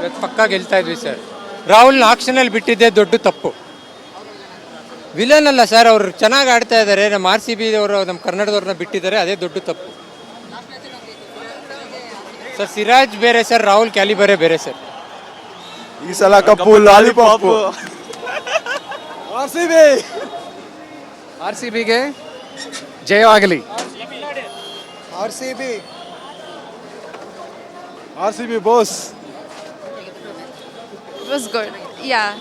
ಇವತ್ತು ಪಕ್ಕ ಗೆಲ್ತಾ ಇದ್ವಿ ಸರ್. ರಾಹುಲ್ನ ಆಕ್ಷನಲ್ಲಿ ಬಿಟ್ಟಿದ್ದೆ ದೊಡ್ಡ ತಪ್ಪು. ವಿಲನ್ ಅಲ್ಲ ಸರ್ ಅವರು ಚೆನ್ನಾಗಿ ಆಡ್ತಾ ಇದ್ದಾರೆ ನಮ್ಮ ಆರ್ ಸಿ ಬಿ ಅವರು ನಮ್ಮ ಕನ್ನಡದವ್ರನ್ನ ಬಿಟ್ಟಿದ್ದಾರೆ ಅದೇ ದೊಡ್ಡ ತಪ್ಪು. ಸರ್ ಸಿರಾಜ್ ಬೇರೆ ಸರ್ ರಾಹುಲ್ ಕ್ಯಾಲಿಬರೇ ಬೇರೆ ಸರ್. ಈ ಸಲ cup lollipop. R C B. R C ಬಿಗೆ ಜಯವಾಗಲಿ. R C B. R C B boss. was good. Yeah.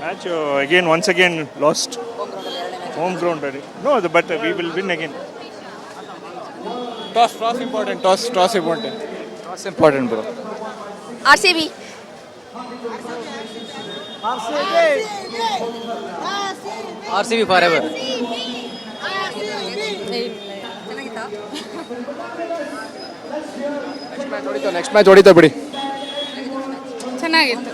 Match again, once again lost. Home ground ready. No, the, but we will win again. Toss, toss important. Toss, toss important. Toss important, bro. RCB. RCB. RCB forever. RCB. Next match ಹೊಡಿತಾ ಬಿಡಿ. ಚೆನ್ನಾಗಿತ್ತು.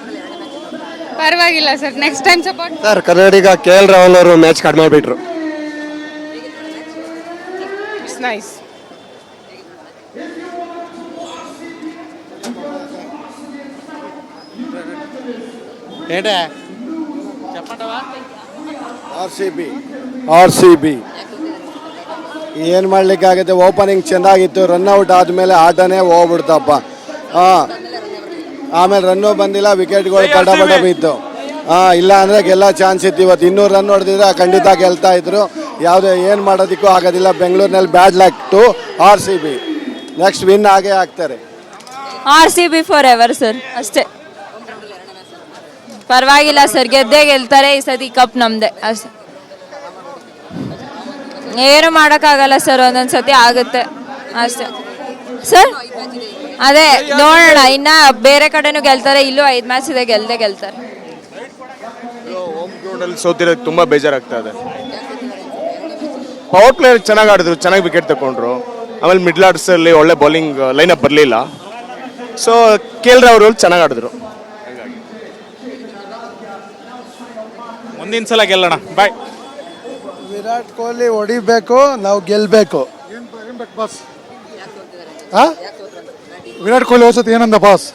ಪರವಾಗಿಲ್ಲ sir next time support sir ಕನ್ನಡಿಗ K L Rahul ಅವರು match ಕಡಿಮೆ ಮಾಡಿಬಿಟ್ರು. It's nice ఏంటే R C B R C B ಏನು ಮಾಡ್ಲಿಕ್ಕಾಗುತ್ತೆ? ಓಪನಿಂಗ್ ಚೆನ್ನಾಗಿತ್ತು ರನ್ಔಟ್ ಆದಮೇಲೆ ಆಟನೇ ಹೋಗ್ಬಿಡ್ತಪ್ಪ. ಹಾಂ. ಆಮೇಲೆ ರನ್ನು ಬಂದಿಲ್ಲ ವಿಕೆಟ್ಗಳು ಪಟ ಬಿತ್ತು ಹಾಂ ಇಲ್ಲ ಅಂದರೆ ಗೆಲ್ಲ ಚಾನ್ಸ್ ಇತ್ತು ಇವತ್ತು. ಇನ್ನೂರು ರನ್ ಹೊಡೆದಿದ್ರೆ ಖಂಡಿತ ಗೆಲ್ತಾ ಇದ್ರು. ಯಾವುದೇ ಏನು ಮಾಡೋದಕ್ಕೂ ಆಗೋದಿಲ್ಲ. ಬೆಂಗಳೂರಿನಲ್ಲಿ bad luck to R C B next win ಆಗೇ ಆಗ್ತಾರೆ. R C B forever sir ಅಷ್ಟೇ. ಪರವಾಗಿಲ್ಲ ಸರ್ ಗೆದ್ದೇ ಗೆಲ್ತಾರೆ ಈ ಸತಿ ಕಪ್ ನಮ್ದೆ. ಅಷ್ಟೇ. ಏನು ಮಾಡೋಕ್ಕಾಗಲ್ಲ ಸರ್ ಒಂದೊಂದು ಸತಿ ಆಗುತ್ತೆ. ಅಷ್ಟೇ. ಸರ್ ಅದೇ ನೋಡೋಣ ಇನ್ನ ಬೇರೆ ಕಡೆನೂ ಗೆಲ್ತಾರೆ ಇಲ್ಲೂ ಐದು ಮ್ಯಾಚ್ ಇದೆ ಗೆಲ್ದೆ ಗೆಲ್ತಾರೆ. ಗ್ರೌಂಡಲ್ಲಿ ಸೋತಿರೋದು ತುಂಬ ಬೇಜಾರಾಗ್ತಾ ಇದೆ. ಪವರ್ ಪ್ಲೇಯರ್ ಚೆನ್ನಾಗಿ ಆಡಿದ್ರು ಚೆನ್ನಾಗಿ ವಿಕೆಟ್ ತಗೊಂಡ್ರು ಆಮೇಲೆ ಮಿಡ್ಲ್ ಅಲ್ಲಿ ಒಳ್ಳೆ ಬೌಲಿಂಗ್ ಲೈನಪ್ ಬರಲಿಲ್ಲ. ಸೊ ಕೆ ಎಲ್ ರಾಹುಲ್ ಅವರು ಚೆನ್ನಾಗಿ ಆಡಿದ್ರು. ಮುಂದಿನ ಸಲ ಗೆಲ್ಲೋಣ. ಬಾಯ್ ವಿರಾಟ್ ಕೊಹ್ಲಿ ಹೊಡಿಬೇಕು ನಾವು ಗೆಲ್ಲಬೇಕು ಬಾಸ್ ವಿರಾಟ್ ಕೊಹ್ಲಿ ಹೋಸತ್ ಏನಂದ ಬಾಸ್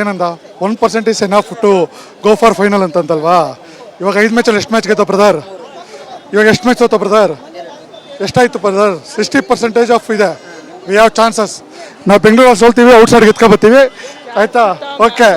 ಏನಂದ? One percent is enough to go for final ಅಂತಂತಲ್ವಾ? ಇವಾಗ ಐದು ಮ್ಯಾಚಲ್ಲಿ ಎಷ್ಟು ಮ್ಯಾಚ್ ಗೆದ್ದ ಬ್ರದರ್ ಇವಾಗ ಎಷ್ಟು ಮ್ಯಾಚ್ ಸೋತ ಬ್ರದರ್ ಎಷ್ಟಾಯ್ತು ಬ್ರದರ್ ಸಿಕ್ಸ್ಟಿ ಪರ್ಸೆಂಟೇಜ್ ಆಫ್ ಇದೆ. ವಿ ಹ್ಯಾವ್ ಚಾನ್ಸಸ್ ನಾವು ಬೆಂಗಳೂರಲ್ಲಿ ಸೋಲ್ತೀವಿ ಔಟ್ಸೈಡ್ ಗೆದ್ಕೊಬತ್ತೀವಿ ಆಯ್ತಾ? ಓಕೆ